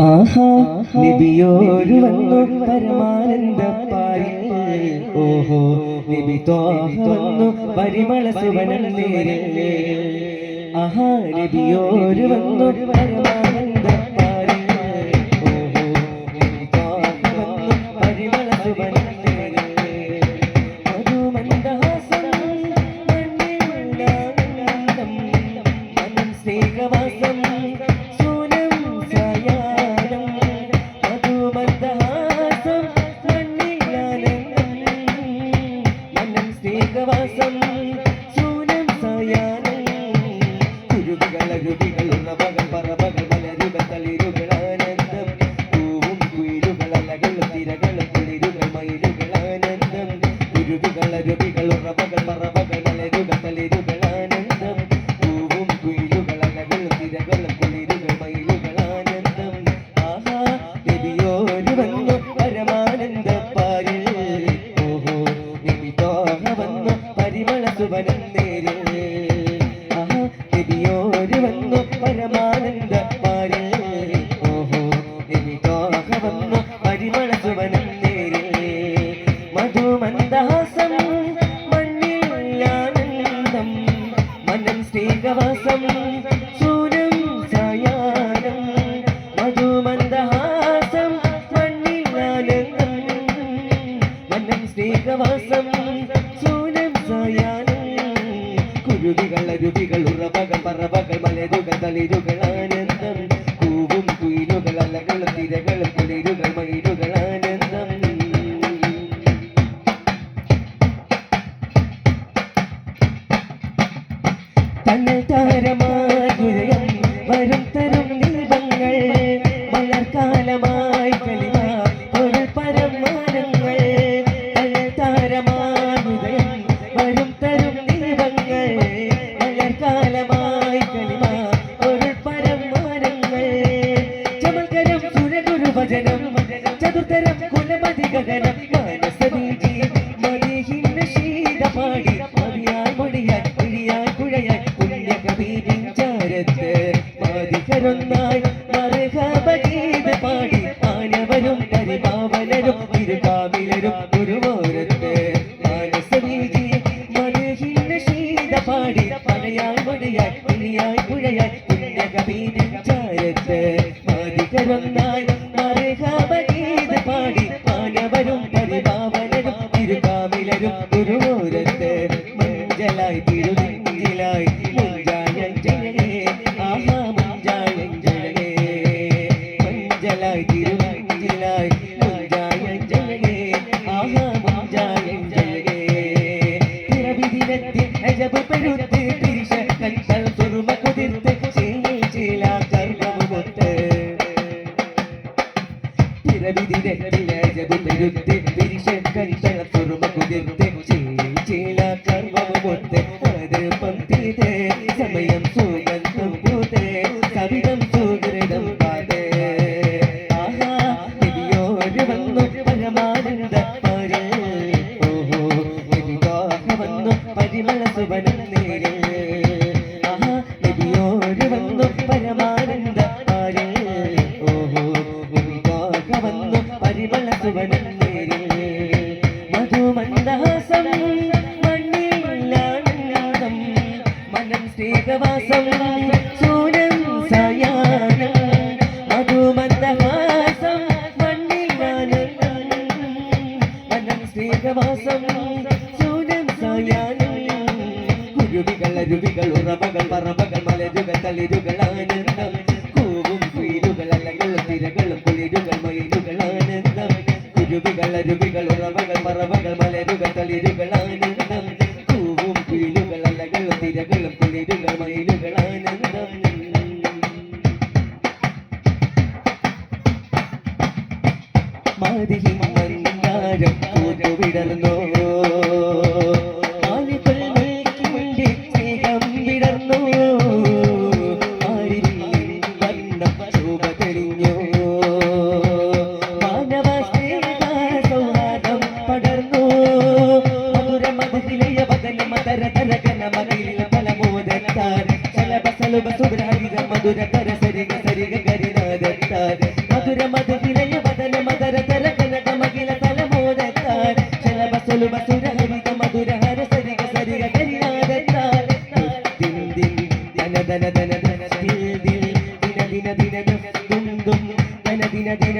ആഹാ നബിയോരു വന്നു പരമാനന്ദ ഓഹോ നബി വന്നു പരിമള സുവനം നേരെ ആഹാ നബിയോരു വന്നു പരമാനന്ദ പരിമള സുവനം നേരിൽ. മധുമന്ദഹാസം മണ്ണിൽ മനം സ്നേഹവാസം പറവകൾ മലരുകൾ തളിരുകൾ ആനന്ദം കൂവും കുയിലുകൾ അലകൾ തിരകൾ കുളിരുകൾ മയിലുകൾ ആനന്ദം. തന്നെ താരമാകുരയം വരും തരും ചതുർത്തരം കുലമതി ഗഗനം മാനസദീജി മതിഹിന്ന ശീതപാടി മതിയായി മടിയായി കുഴിയായി കുഴയായി പുണ്യകവീരിൻ ചാരത്ത്. മാതികരൊന്നായി മറുകീത് പാടി ആനവരും പരിപാവനരും ഇരുകാവിലരും ഗുരുവോരത്ത് മാനസദീജി മതിഹിന്ന ശീതപാടി മഴയായി മടിയായി കുഴിയായി കുഴയായി പുണ്യകവീരിൻ ചാരത്ത്. മാതികരൊന്നായി മറുകീത് പാടി ആനവരും പരിപാവനരും തിരുകാമിലരും ഗുരുവോരത്ത് മഞ്ചലായി തിരുനെഞ്ചിലായി മുഞ്ചായഞ്ചഴകേ ആഹാ മുഞ്ചായഞ്ചഴകേ മഞ്ചലായി തിരുനെഞ്ചിലായി മുഞ്ചായഞ്ചഴകേ ആഹാ മുഞ്ചായഞ്ചഴകേ പിറവിദിനത്തിൽ അജബ് പെരുത്ത് സമയം സുഗന്ധം പൂത്ത് കവിതം സുഹൃതം പാത് വന്നു പരമാനന്ദ അരുവികൾ ഉറവകൾ പറവകൾ മലരുകൾ തളിരുകൾ അലകൾ തിരകളും കുളിരുകൾ മയിലുകൾ മധുര മധു വിലയ വദന മദര തര കനക മകില തലമോദത്താൽ ശലഭ സുലഭ സുരഹരിത മധുര ഹര സരിഗ സരിഗ കരിനാദത്താൽ ദിൻ ദിൻ ദന ദന ദന ദന ദിൽ ദിൽ ദിന ദിന ദിന ദും ദും ദന ദിന ദിന